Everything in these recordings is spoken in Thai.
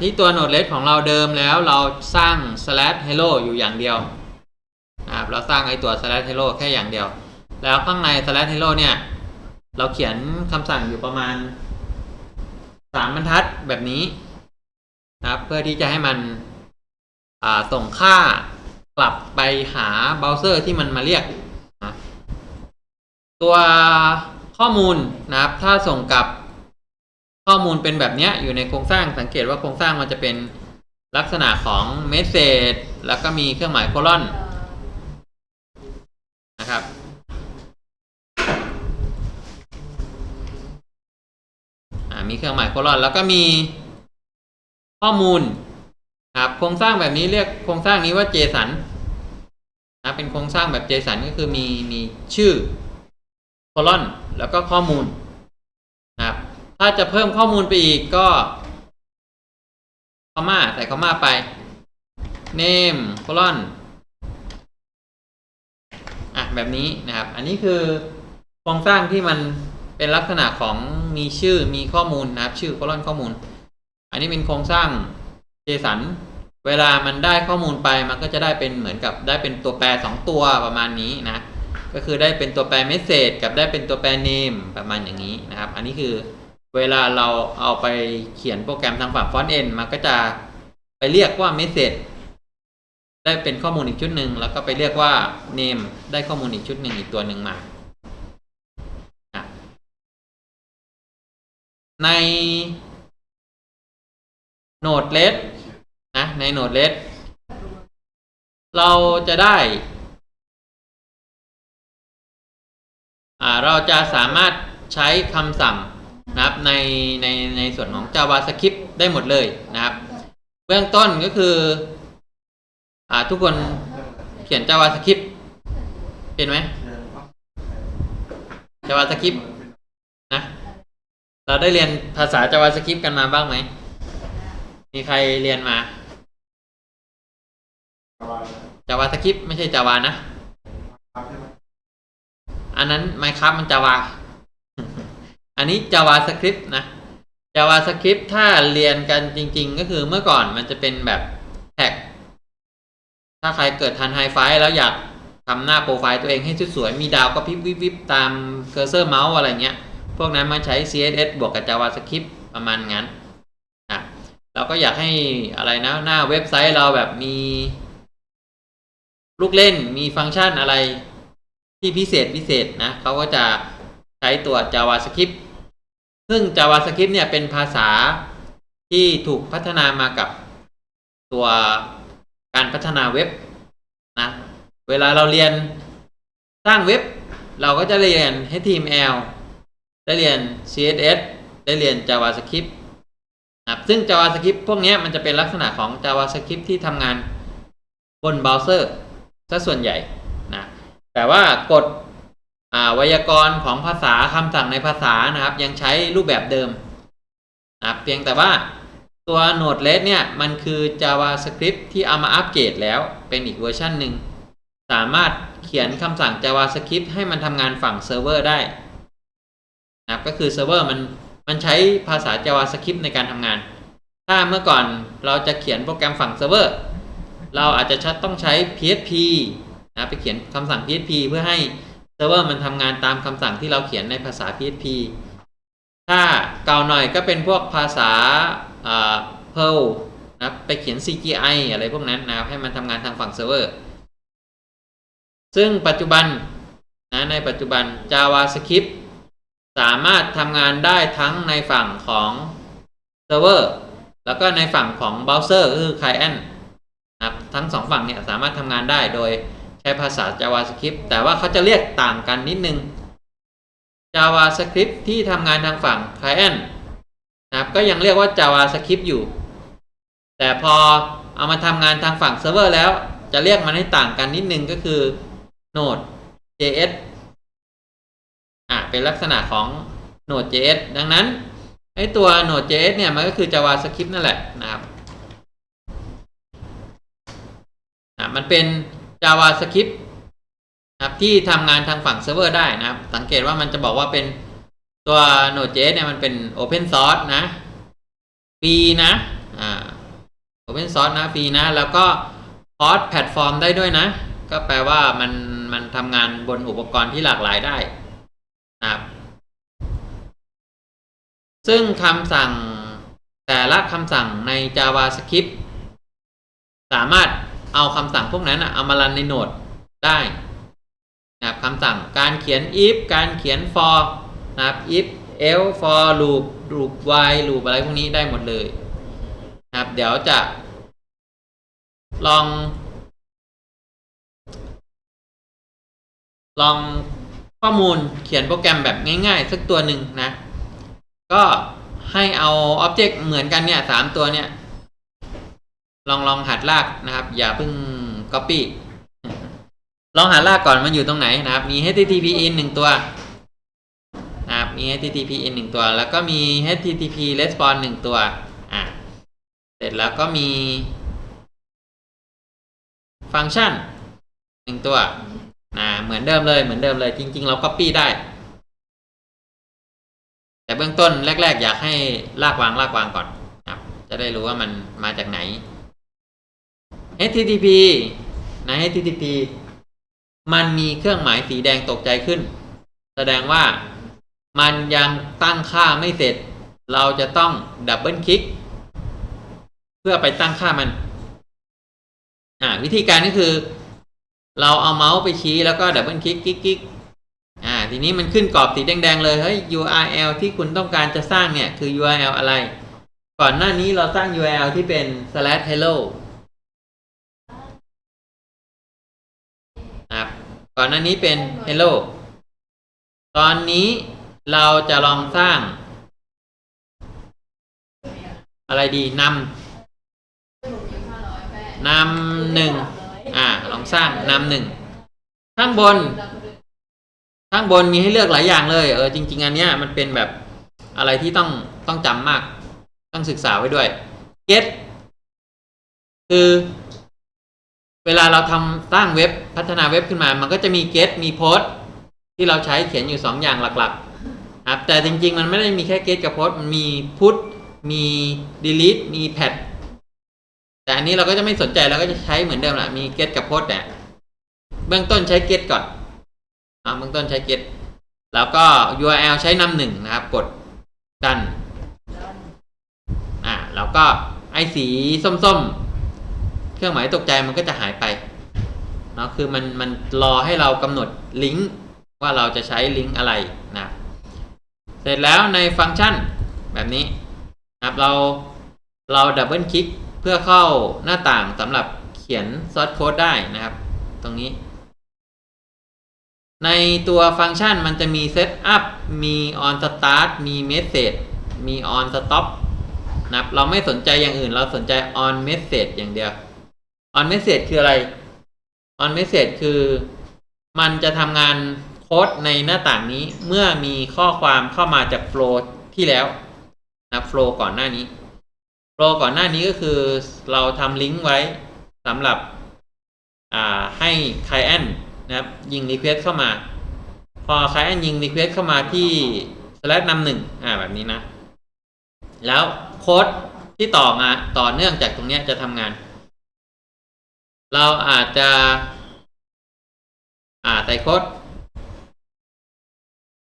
ที่ตัว Node-RED ของเราเดิมแล้วเราสร้าง slash hello อยู่อย่างเดียวนะครับเราสร้างไอตัว slash hello แค่อย่างเดียว แล้วข้างใน slash hello เนี่ย เราเขียนคำสั่งอยู่ประมาณสามบรรทัดแบบนี้นะครับเพื่อที่จะให้มันส่งค่ากลับไปหาเบราว์เซอร์ที่มันมาเรียกนะตัวข้อมูลนะครับ ถ้าส่งกลับ ข้อมูลเป็นแบบนี้อยู่ในโครงสร้างสังเกตว่าโครงสร้างมันจะเป็นลักษณะของเมสเซจแล้วก็มีเครื่องหมายโคลอนนะครับ มีเครื่องหมายโคลอนแล้วก็มีข้อมูลครับโครงสร้างแบบนี้เรียกโครงสร้างนี้ว่า JSON นะเป็นโครงสร้างแบบ JSON ก็คือมีมีชื่อโคลอนแล้วก็ข้อมูล ถ้าจะเพิ่มข้อมูลไปอีกก็คอมมาใส่คอมมาไป name โคลอนอะแบบนี้นะครับ อันนี้คือโครงสร้างที่มันเป็นลักษณะของมีชื่อมีข้อมูลนะครับ ชื่อโคลอนข้อมูล อันนี้เป็นโครงสร้าง JSON เวลามันได้ข้อมูลไปมันก็จะได้เป็นเหมือนกับได้เป็นตัวแปร 2 ตัวประมาณนี้นะ ก็คือได้เป็นตัวแปร message กับได้เป็นตัวแปร name ประมาณอย่างนี้นะครับ อันนี้คือ เวลาเราเอาไปเขียนโปรแกรมทางฝั่ง front end มันก็จะไปเรียกว่า message ได้เป็นข้อมูลอีกชุดหนึ่งแล้วก็ไปเรียกว่า name ได้ข้อมูลอีกชุดหนึ่งอีกตัวหนึ่งมา ในโหนดเลสนะในโหนดเลสเราจะได้อ่าเราจะสามารถใช้คำสั่ง นะครับในในในส่วนของ JavaScript ได้หมดเลยนะครับ เบื้องต้นก็คืออ่าทุกคนเขียน JavaScript เป็นไหม JavaScript นะ เราได้เรียนภาษา JavaScript กันมาบ้างไหม มีใครเรียนมา JavaScript ไม่ใช่ Java นะ อันนั้น Minecraft มัน Java อันนี้ JavaScript นะ JavaScript ถ้าเรียนกันจริง ๆ ก็คือเมื่อก่อนมันจะเป็นแบบแท็ก ถ้าใครเกิดทันไฮไฟแล้วอยากทำหน้าโปรไฟล์ตัวเองให้สวยๆ มีดาวก็พิบวิบวิบตามเคอร์เซอร์เมาส์อะไรเงี้ย พวกนั้นมาใช้ CSS บวกกับ JavaScript ประมาณงั้นนะเราก็อยากให้อะไรนะ หน้าเว็บไซต์เราแบบมี ลูกเล่นมีฟังก์ชันอะไรที่พิเศษพิเศษนะเขาก็จะใช้ตัว JavaScript ซึ่ง JavaScript เนี่ยเป็นภาษาที่ถูกพัฒนามากับตัวการพัฒนาเว็บนะเวลาเราเรียนสร้างเว็บ เราก็จะเรียน HTML ได้เรียน CSS ได้เรียน JavaScript นะซึ่ง JavaScript พวกนี้มันจะเป็นลักษณะของ JavaScript ที่ทำงานบนเบราว์เซอร์ซะส่วนใหญ่นะแต่ว่ากฎ ไวยากรณ์ของภาษาคำสั่งในภาษานะครับ ยังใช้รูปแบบเดิมนะครับเพียงแต่ว่าตัว Node-RED เนี่ย มันคือ JavaScript ที่เอามาอัปเกรดแล้วเป็นอีกเวอร์ชันหนึ่ง สามารถเขียนคำสั่ง JavaScript ให้มันทำงานฝั่งเซิร์ฟเวอร์ได้นะครับก็คือเซิร์ฟเวอร์มันมันใช้ภาษา JavaScript ในการทำงาน ถ้าเมื่อก่อนเราจะเขียนโปรแกรมฝั่งเซิร์ฟเวอร์เราอาจจะต้องใช้ PHP นะไปเขียนคำสั่ง PHP เพื่อให้ เซิร์ฟเวอร์มันทำงานตามคำสั่งที่เราเขียนในภาษา PHP ถ้าเก่าหน่อยก็เป็นพวกภาษา Perl นะไปเขียน CGI อะไรพวกนั้นนะครับให้มันทำงานทางฝั่งเซิร์ฟเวอร์ ซึ่งปัจจุบันนะในปัจจุบัน JavaScript สามารถทำงานได้ทั้งในฝั่งของเซิร์ฟเวอร์แล้วก็ในฝั่งของเบราว์เซอร์คือ Client นะครับทั้งสองฝั่งเนี่ยสามารถทำงานได้โดย ช้ภาษา JavaScript แต่ว่าเขาจะเรียกต่างกันนิดนึง JavaScript ที่ทำงานทางฝั่ง Client นะครับก็ยังเรียกว่า JavaScript อยู่ แต่พอเอามาทำงานทางฝั่งเซิร์ฟเวอร์แล้ว จะเรียกมันให้ต่างกันนิดนึงก็คือ Node.js อะเป็นลักษณะของ Node.js ดังนั้นไอตัว Node.js เนี่ยมันก็คือ JavaScript นั่นแหละนะครับอะมันเป็น JavaScript นะครับที่ทำงานทางฝั่งเซิร์ฟเวอร์ได้นะครับ สังเกตว่ามันจะบอกว่าเป็นตัว Node.js เนี่ยมันเป็น Open Source นะฟรีนะอ่า Open Source นะฟรีนะ แล้วก็ cross platform ได้ด้วยนะ ก็แปลว่ามันมันทำงานบนอุปกรณ์ที่หลากหลายได้นะครับ ซึ่งคำสั่งแต่ละคำสั่งใน JavaScript สามารถ เอาคำสั่งพวกนั้นน่ะเอามารันในโหนดได้นะครับคำสั่งการเขียน if การเขียน for นะครับ if else for loop loop while loop อะไรพวกนี้ได้หมดเลยนะครับเดี๋ยวจะลอง ลองข้อมูลเขียนโปรแกรมแบบง่าย ๆ สักตัวหนึ่งนะ ก็ให้เอาอ็อบเจกต์เหมือนกันเนี่ยสามตัวเนี่ย ลองลองหัดลากนะครับ อย่าเพิ่ง copy ลองหาลากก่อนมันอยู่ตรงไหนนะครับ มี http in หนึ่งตัวนะครับมี http in หนึ่งตัว แล้วก็มี http response หนึ่งตัวอะเสร็จแล้วก็มีฟังก์ชันหนึ่งตัวนะเหมือนเดิมเลยเหมือนเดิมเลย จริง ๆ เรา copy ได้ แต่เบื้องต้นแรก ๆ อยากให้ลากวางลากวางก่อนครับ จะได้รู้ว่ามันมาจากไหน HTTP ใน HTTP มันมีเครื่องหมายสีแดงตกใจขึ้น แสดงว่ามันยังตั้งค่าไม่เสร็จ เราจะต้องดับเบิลคลิก เพื่อไปตั้งค่ามันอ่าวิธีการก็คือ เราเอาเมาส์ไปชี้แล้วก็ดับเบิลคลิกคลิกคลิกอ่าทีนี้มันขึ้นกรอบสีแดง ๆ เลยเฮ้ย URL ที่คุณต้องการจะสร้างเนี่ยคือ URL อะไร ก่อนหน้านี้เราสร้าง URL ที่เป็น slash hello ก่อนหน้านี้เป็น hello ตอนนี้เราจะลองสร้าง อะไรดีนำนำหนึ่งอ่า ลองสร้างนำหนึ่งข้างบน ข้างบนมีให้เลือกหลายอย่างเลย เออจริง ๆ อันเนี้ยมันเป็นแบบอะไรที่ต้องต้องจำมาก ต้องศึกษาไว้ด้วย get คือ เวลาเราทำสร้างเว็บพัฒนาเว็บขึ้นมา มันก็จะมี get มี post ที่เราใช้เขียนอยู่สองอย่างหลักๆครับแต่จริงๆ มันไม่ได้มีแค่ get กับ post มันมี put มี delete มี pad แต่อันนี้เราก็จะไม่สนใจเราก็จะใช้เหมือนเดิมแหละมี get กับ post แต่เบื้องต้นใช้ get ก่อนอ่าเบื้องต้นใช้ get แล้วก็ URL ใช้นำหนึ่งนะครับ กดดันอ่าแล้วก็ไอสีส้มๆ เครื่องหมายตกใจมันก็จะหายไปเนาะคือมันมันรอให้เรากำหนดลิงก์ว่าเราจะใช้ลิงก์อะไรนะเสร็จแล้วในฟังก์ชันแบบนี้นะครับเราเราดับเบิลคลิกเพื่อเข้าหน้าต่างสำหรับเขียนซอสโค้ดได้นะครับ ตรงนี้ ในตัวฟังก์ชันมันจะมี Setup มี On Start มี Message มี On Stop นะครับเราไม่สนใจอย่างอื่นเราสนใจ On Message อย่างเดียว On Message คืออะไร On Message คือมันจะทำงานโค้ดในหน้าต่างนี้เมื่อมีข้อความเข้ามาจากโฟล์ที่แล้วนะโฟล์ก่อนหน้านี้โฟล์ก่อนหน้านี้ก็คือเราทำลิงก์ไว้สำหรับให้ c l i e n นะครับยิง Request เข้ามา พอ Client ยิง Request เข้ามาที่ slash นำหนึ่งอ่าแบบนี้นะ แล้วโค้ดที่ต่อมาต่อเนื่องจากตรงนี้จะทำงาน เราอาจจะอ่าใส่โค้ด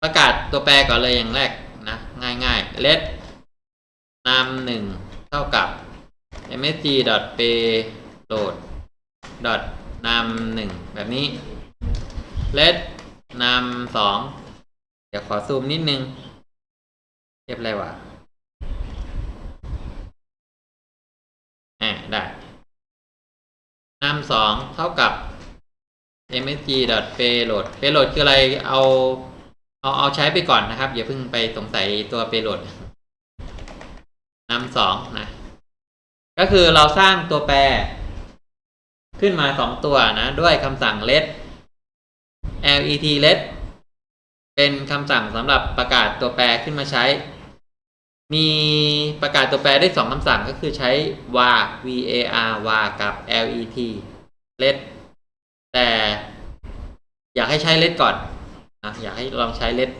ประกาศตัวแปรก่อนเลยอย่างแรกนะง่ายๆ let นำหนึ่งเท่ากับ msg payload นำหนึ่งแบบนี้ let นำสองเดี๋ยวขอซูมนิดนึงเรียบไรวะอ่าได้ นำสองเท่ากับ msg payload payload คืออะไรเอาเอาเอาใช้ไปก่อนนะครับ อย่าเพิ่งไปสงสัยตัว payload นำสองนะ ก็คือเราสร้างตัวแปร ขึ้นมาสองตัวนะ ด้วยคำสั่ง let let let เป็นคำสั่งสำหรับประกาศตัวแปรขึ้นมาใช้ มีประกาศตัวแปรได้สองคำสั่งก็คือใช้ var var var กับ let let แต่อยากให้ใช้ let ก่อนนะอยากให้ลองใช้ let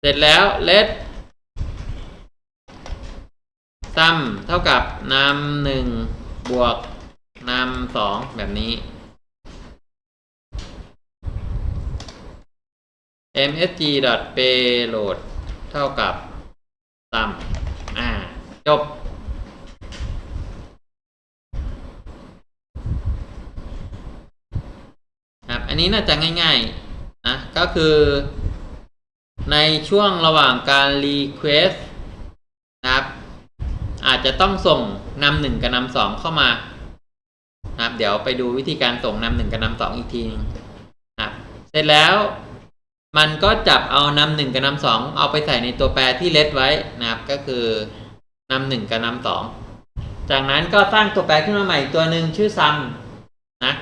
เสร็จแล้ว let ซัมเท่ากับนำหนึ่งบวกนำสองแบบนี้ msg payload เท่ากับ sum อ่า จบ ครับ อันนี้น่าจะง่ายๆ นะ ก็คือ ในช่วงระหว่างการ request นะครับ อาจจะต้องส่งนำหนึ่งกับนำสองเข้ามา นะครับ เดี๋ยวไปดูวิธีการส่งนำหนึ่งกับนำสองอีกทีนึงนะครับ เสร็จแล้ว มันก็จับเอานำหนึ่งกับนำสองเอาไปใส่ในตัวแปรที่เลดไว้นะครับ ก็คือนำหนึ่งกับนำสองจากนั้นก็สร้างตัวแปรขึ้นมาใหม่ตัวหนึ่งชื่อ sum นะ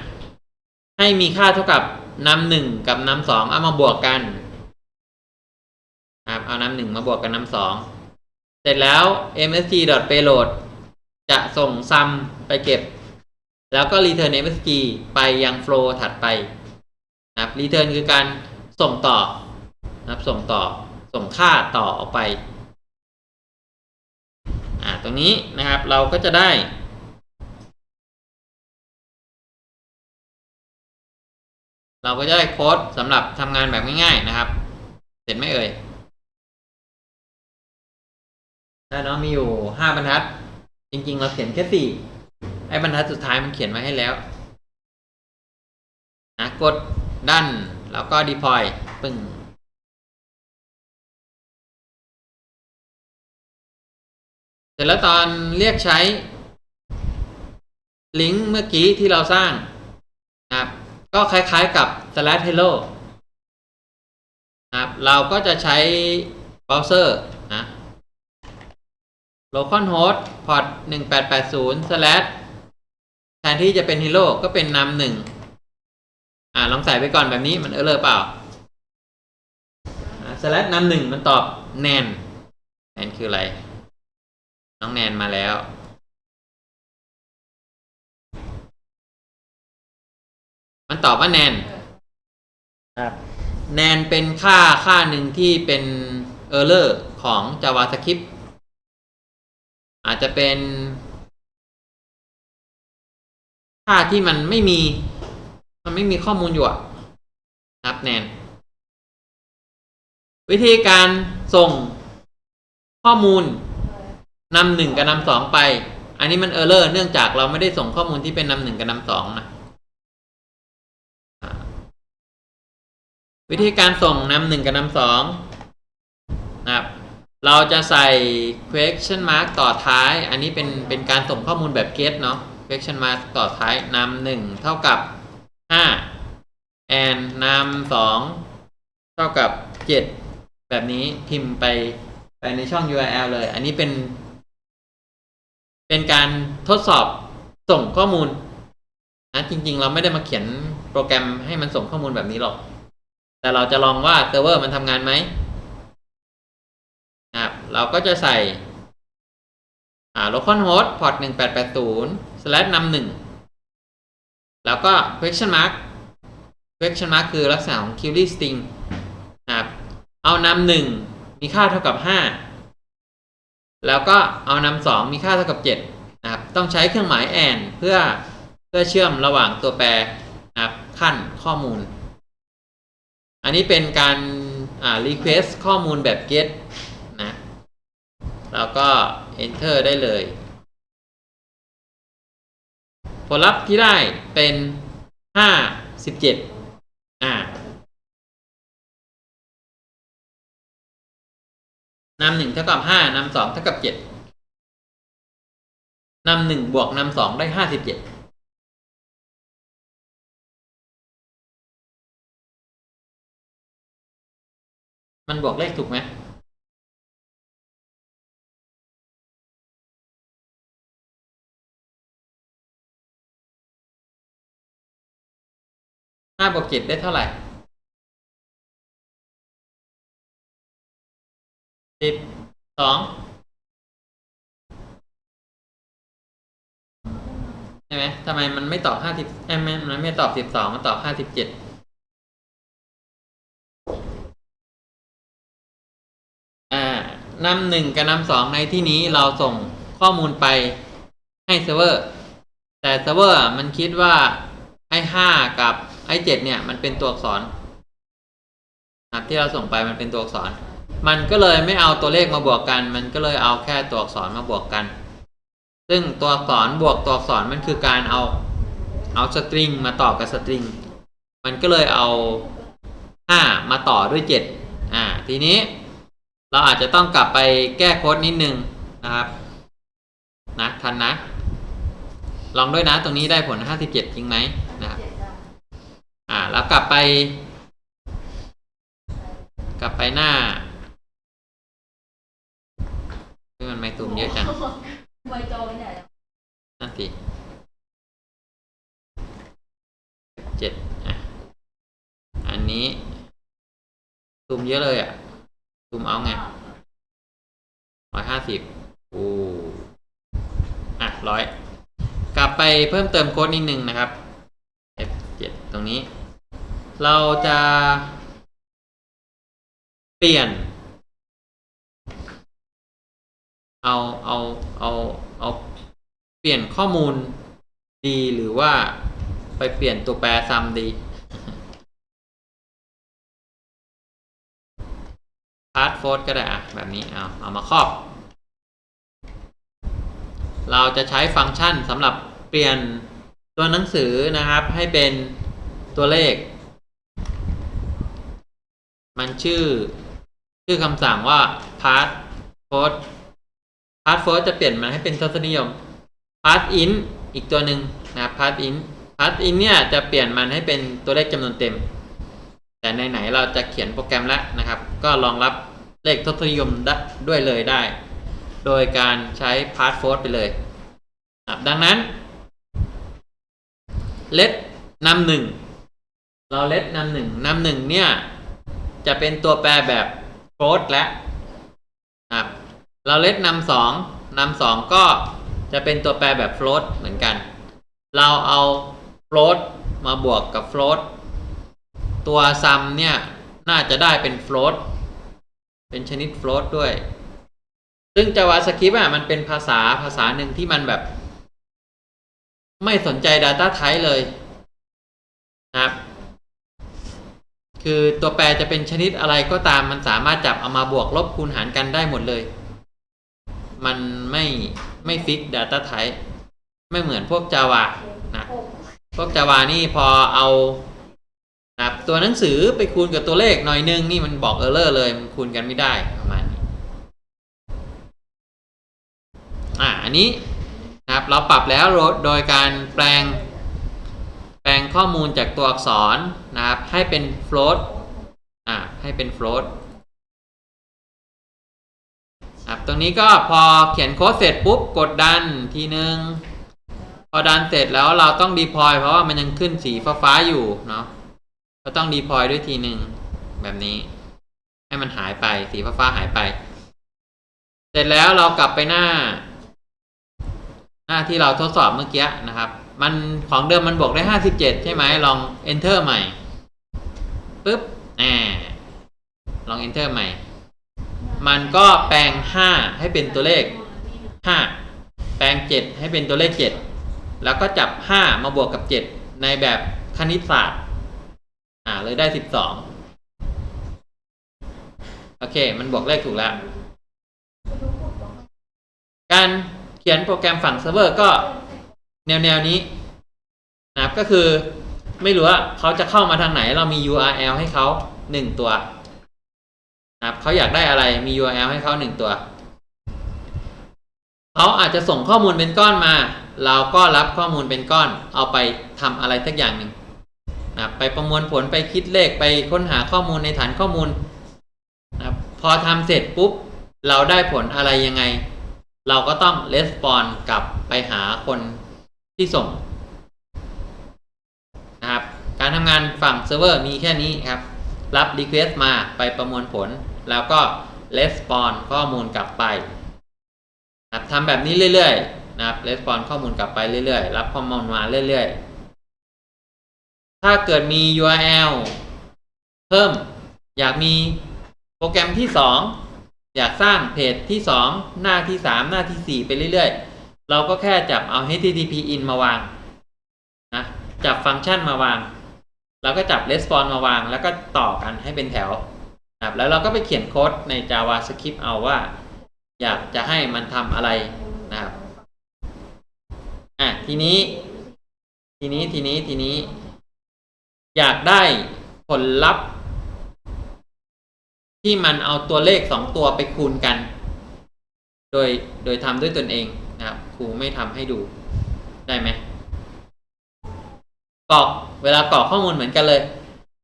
ให้มีค่าเท่ากับนำหนึ่งกับนำสองเอามาบวกกันนะครับเอานำหนึ่งมาบวกกับนำสองเสร็จแล้ว msg payload จะส่ง sum ไปเก็บ แล้วก็ return msg ไปยัง flow ถัดไปนะครับ return คือการ ส่งต่อนะครับ ส่งต่อส่งค่าต่อออกไปอ่าตรงนี้นะครับเราก็จะได้ เราก็จะได้โค้ดสำหรับทำงานแบบง่ายๆนะครับ เสร็จไหมเอ่ยถ้าน้องมีอยู่ห้าบรรทัด จริง ๆ เราเขียนแค่สี่ไอ้บรรทัดสุดท้ายมันเขียนไว้ให้แล้วนะกดดัน แล้วก็ deploy ปึ้งเสร็จแล้วตอนเรียกใช้ ลิงก์เมื่อกี้ที่เราสร้างนะครับก็คล้ายๆกับ slash hello นะครับเราก็จะใช้เบราว์เซอร์นะ localhost port 1880 slash แทนที่จะเป็น hello ก็เป็นนำหนึ่ง อ่าลองใส่ไปก่อนแบบนี้มันเออเลอร์เปล่าสแลดนำหนึ่งมันตอบแนนแนนคืออะไร น้องแนนมาแล้ว มันตอบว่าแนนครับแนนเป็นค่าค่าหนึ่งที่เป็นเออร์เลอร์ของ JavaScript อาจจะเป็น ค่าที่มันไม่มี มันไม่มีข้อมูลอยู่อะนะครับแนน วิธีการส่งข้อมูลนำหนึ่งกับนำสองไป อันนี้มันเออร์เลอร์เนื่องจากเราไม่ได้ส่งข้อมูลที่เป็นนำหนึ่งกับนำสองนะวิธีการส่งนำหนึ่งกับนำสองนะครับ เราจะใส่ question mark ต่อท้าย อันนี้เป็นเป็นการส่งข้อมูลแบบ get เนาะ question mark ต่อท้ายนำหนึ่งเท่ากับ ห้า and นำสองเท่ากับเจ็ดแบบนี้พิมพ์ไปไปในช่อง URL เลย อันนี้เป็น เป็นการทดสอบส่งข้อมูลนะจริง ๆ เราไม่ได้มาเขียนโปรแกรมให้มันส่งข้อมูลแบบนี้หรอก แต่เราจะลองว่าเซิร์ฟเวอร์มันทำงานไหมนะครับเราก็จะใส่อ่า localhost port 1880 slash นำหนึ่ง แล้วก็ question mark question mark คือลักษณะของ query string นะครับ เอานำหนึ่งมีค่าเท่ากับห้าแล้วก็เอานำสองมีค่าเท่ากับเจ็ดนะครับ ต้องใช้เครื่องหมาย and เพื่อเพื่อเชื่อมระหว่างตัวแปรนะครับขั้นข้อมูล อันนี้เป็นการอ่า request ข้อมูลแบบ get นะ แล้วก็ enter ได้เลย ผลลัพธ์ที่ได้เป็นห้าสิบเจ็ดอ่านำหนึ่งเท่ากับห้านำสองเท่ากับเจ็ดนำหนึ่งบวกนำสองได้ห้าสิบเจ็ดมันบวกเลขถูกไหม ห้าบวกเจ็ดได้เท่าไหร่สิบสองใช่ไหมทำไมมันไม่ตอบห้าสิบเอ้ยไม่มันไม่ตอบสิบสองมันตอบห้าสิบเจ็ดอ่านำหนึ่งกับนำสองในที่นี้เราส่งข้อมูลไปให้เซิร์ฟเวอร์ แต่เซิร์ฟเวอร์มันคิดว่าไอ้ห้ากับ ไอ้เจ็ดเนี่ยมันเป็นตัวอักษรครับที่เราส่งไปมันเป็นตัวอักษร มันก็เลยไม่เอาตัวเลขมาบวกกัน มันก็เลยเอาแค่ตัวอักษรมาบวกกัน ซึ่งตัวอักษรบวกตัวอักษรมันคือการเอาเอาสตริงมาต่อกับสตริง มันก็เลยเอาห้ามาต่อด้วยเจ็ดอ่า ทีนี้เราอาจจะต้องกลับไปแก้โค้ดนิดนึงนะครับ นะ ทันนะ ลองด้วยนะตรงนี้ได้ผล 57 จริงไหมนะครับ อ่า แล้ว กลับไป กลับไปหน้าเฮ้มันไม่ซูมเยอะจังไวโจไม่ได้นั่นสิเจ็ดอะอันนี้ซูมเยอะเลยอะซูมเอาไงร้อยห้าสิบโอ้อะร้อยกลับไปเพิ่มเติมโค้ดนิดนึงนะครับ F7 ตรงนี้ เราจะเปลี่ยน เอาเอาเอาเอาเปลี่ยนข้อมูลดีหรือว่าไปเปลี่ยนตัวแปรซ้ำดีพาร์ทโฟก็ได้อะแบบนี้เอาเอามาครอบ เราจะใช้ฟังก์ชันสำหรับเปลี่ยนตัวหนังสือนะครับให้เป็นตัวเลข มันชื่อ ชื่อคำสั่งว่า pass forward pass forward จะเปลี่ยนมันให้เป็นทศนิยม pass in อีกตัวหนึ่งนะครับ pass in pass in เนี่ยจะเปลี่ยนมันให้เป็นตัวเลขจำนวนเต็ม แต่ในไหนๆเราจะเขียนโปรแกรมแล้วนะครับ ก็รองรับเลขทศนิยมด้วยเลยได้ โดยการใช้ pass forward ไปเลยนะดังนั้น let นำหนึ่งเรา let นำหนึ่งนำหนึ่งเนี่ย จะเป็นตัวแปรแบบ float และนะครับเรา let นำสองนำสองก็จะเป็นตัวแปรแบบ float เหมือนกัน เราเอา float มาบวกกับ float ตัว sum เนี่ย น่าจะได้เป็น float เป็นชนิด float ด้วย ซึ่ง JavaScript อะมันเป็นภาษาภาษาหนึ่งที่มันแบบ ไม่สนใจ Data Type เลยนะครับ คือตัวแปรจะเป็นชนิดอะไรก็ตามมันสามารถจับเอามาบวกลบคูณหารกันได้หมดเลย มันไม่ไม่ฟิก Data Type ไม่เหมือนพวก Java นะพวก Java นี่พอเอาครับตัวหนังสือไปคูณกับตัวเลขหน่อยนึงนี่มันบอกเออร์เลอร์เลย มันคูณกันไม่ได้ประมาณนี้อะอันนี้นะครับเราปรับแล้วโดยการแปลง แปลงข้อมูลจากตัวอักษรนะครับ ให้เป็น float อ่าให้เป็น float ครับตรงนี้ก็พอเขียนโค้ดเสร็จปุ๊บกดดันทีนึง พอดันเสร็จแล้วเราต้อง deploy เพราะว่ามันยังขึ้นสีฟ้าๆอยู่เนาะก็ต้อง deploy ด้วยทีหนึ่งแบบนี้ ให้มันหายไปสีฟ้าๆหายไป เสร็จแล้วเรากลับไปหน้า หน้าที่เราทดสอบเมื่อกี้นะครับ มันของเดิมมันบวกได้ห้าสิบเจ็ดใช่ไหมลอง enter ใหม่ปุ๊บแหมลอง enter ใหม่ มันก็แปลงห้าให้เป็นตัวเลขห้าแปลงเจ็ดให้เป็นตัวเลขเจ็ดแล้วก็จับห้ามาบวกกับเจ็ดในแบบคณิตศาสตร์ อ่า เลยได้สิบสองโอเค มันบวกเลขถูกแล้ว การเขียนโปรแกรมฝั่งเซิร์ฟเวอร์ก็ แนวแนวนี้นะครับก็คือไม่รู้ว่าเขาจะเข้ามาทางไหนเรามี URL ให้เขาหนึ่งตัวนะครับเขาอยากได้อะไรมี URL ให้เขาหนึ่งตัวเขาอาจจะส่งข้อมูลเป็นก้อนมา เราก็รับข้อมูลเป็นก้อน เอาไปทำอะไรสักอย่างหนึ่งนะครับไปประมวลผลไปคิดเลขไปค้นหาข้อมูลในฐานข้อมูลนะครับพอทำเสร็จปุ๊บ เราได้ผลอะไรยังไง เราก็ต้องレスปอนกลับไปหาคน ที่ส่งนะครับ การทำงานฝั่งเซิร์ฟเวอร์มีแค่นี้ครับ รับ Request มาไปประมวลผล แล้วก็ Respond ข้อมูลกลับไปนะครัทำแบบนี้เรื่อยๆนะครับ Respond ข้อมูลกลับไปเรื่อยๆ รับข้อมูลมาเรื่อยๆ ถ้าเกิดมี URL เพิ่ม อยากมีโปรแกรมที่ 2 อยากสร้างเพจที่ 2 หน้าที่ 3 หน้าที่ 4 ไปเรื่อยๆ เราก็แค่จับเอา http in มาวางนะจับฟังก์ชันมาวางแล้วก็จับ response มาวาง แล้วก็ต่อกันให้เป็นแถวนะครับแล้วเราก็ไปเขียนโค้ดใน JavaScript เอาว่า อยากจะให้มันทำอะไรนะครับอะทีนี้ ทีนี้ทีนี้ทีนี้ อยากได้ผลลัพธ์ ที่มันเอาตัวเลขสองตัวไปคูณกัน โดยโดยทำด้วยตนเอง ครูไม่ทำให้ดู ได้ไหมกรอกเวลากรอกข้อมูลเหมือนกันเลย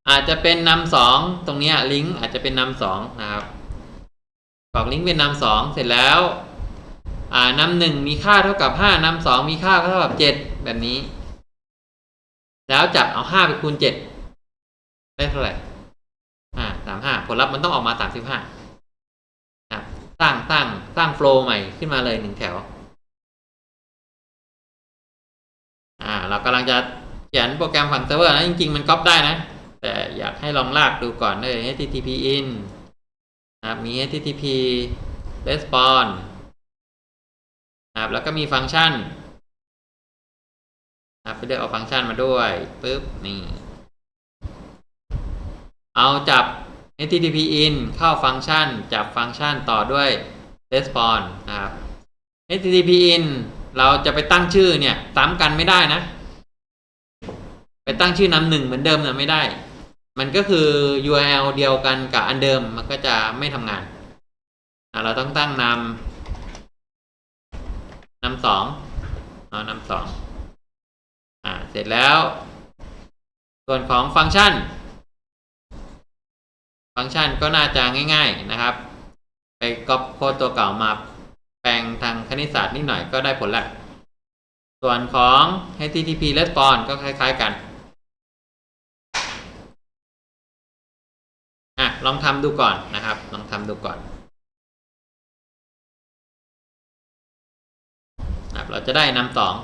อาจจะเป็นนำสองตรงนี้ลิงก์อาจจะเป็นนำสองนะครับกรอกลิงก์เป็นนำสองเสร็จแล้วอ่านำหนึ่งมีค่าเท่ากับห้านำสองมีค่าเท่ากับเจ็ดแบบนี้ แล้วจับเอาห้าไปคูณเจ็ดได้เท่าไหร่อ่าสามห้าผลลัพธ์มันต้องออกมาสามสิบห้าครับสร้างสร้างสร้างโฟล์ใหม่ขึ้นมาเลยหนึ่งแถว อ่าเรากำลังจะเขียนโปรแกรมฝั่งเซิร์ฟเวอร์นะจริงๆมันก๊อปได้นะ แต่อยากให้ลองลากดูก่อนเลย http in นะครับมี http response นะครับแล้วก็มีฟังก์ชันนะครับไปเลือกเอาฟังก์ชันมาด้วยปุ๊บนี่เอาจับ http in เข้าฟังก์ชัน จับฟังก์ชันต่อด้วย response นะครับ http in เราจะไปตั้งชื่อเนี่ยซ้ำกันไม่ได้นะ ไปตั้งชื่อนำหนึ่งเหมือนเดิมนี่ยไม่ได้ มันก็คือ URL เดียวกันกับอันเดิมมันก็จะไม่ทำงาน เราต้องตั้งนำนำสองเอานำสองอ่าเสร็จแล้ว ส่วนของฟังก์ชัน ฟังก์ชันก็น่าจะง่าย ๆนะครับ ไปก๊อปโค้ดตัวเก่ามาแปลงทาง ณิตศาสตร์นิดหน่อยก็ได้ผลแล้วส่วนของ http response ก็คล้าย ๆกันอะลองทำดูก่อนนะครับ ลองทำดูก่อนครับเราจะได้นำสอง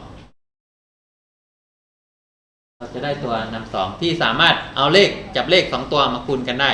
เราจะได้ตัวนำสองที่สามารถเอาเลขจับเลขสองตัวมาคูณกันได้